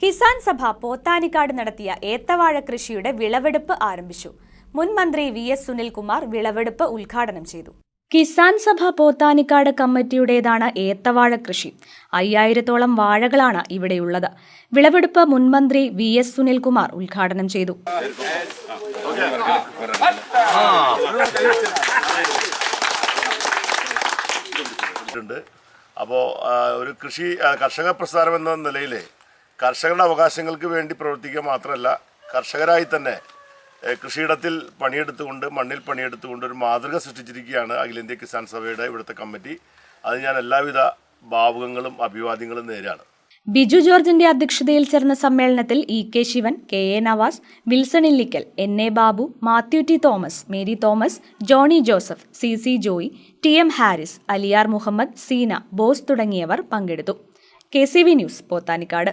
കിസാൻ സഭ പോത്താനിക്കാട് നടത്തിയ ഏത്തവാഴ കൃഷിയുടെ വിളവെടുപ്പ് ആരംഭിച്ചു. മുൻ മന്ത്രി വി എസ് സുനിൽകുമാർ വിളവെടുപ്പ് ഉദ്ഘാടനം ചെയ്തു. കിസാൻ സഭ പോത്താനിക്കാട് കമ്മിറ്റിയുടേതാണ് ഏത്തവാഴ കൃഷി. അയ്യായിരത്തോളം വാഴകളാണ് ഇവിടെയുള്ളത്. വിളവെടുപ്പ് മുൻമന്ത്രി വി എസ് സുനിൽകുമാർ ഉദ്ഘാടനം ചെയ്തു. അപ്പോ അപ്പോൾ ഒരു കൃഷി കർഷക പ്രസ്ഥാനം എന്ന നിലയിൽ കർഷകരുടെ അവകാശങ്ങൾക്ക് വേണ്ടി പ്രവർത്തിക്കുക മാത്രമല്ല കർഷകരായി തന്നെ കൃഷിയിടത്തിൽ പണിയെടുത്തുകൊണ്ട് മണ്ണിൽ പണിയെടുത്തുകൊണ്ട് ഒരു മാതൃക സൃഷ്ടിച്ചിരിക്കുകയാണ് അഖിലേന്ത്യാ കിസാൻ സഭയുടെ ഇവിടുത്തെ കമ്മിറ്റി. അത് ഞാൻ എല്ലാവിധ ഭാവുകങ്ങളും അഭിവാദ്യങ്ങളും നേരാണ്. ബിജു ജോർജിന്റെ അധ്യക്ഷതയിൽ ചേർന്ന സമ്മേളനത്തിൽ E K Sivan K A Navas Wilson Illickal N A Babu Mathew T Thomas Mary Thomas Johny Joseph C C Joy T M Haris Aliyar Muhammad Seena Bose തുടങ്ങിയവർ പങ്കെടുത്തു. K C V news Pothanikkad.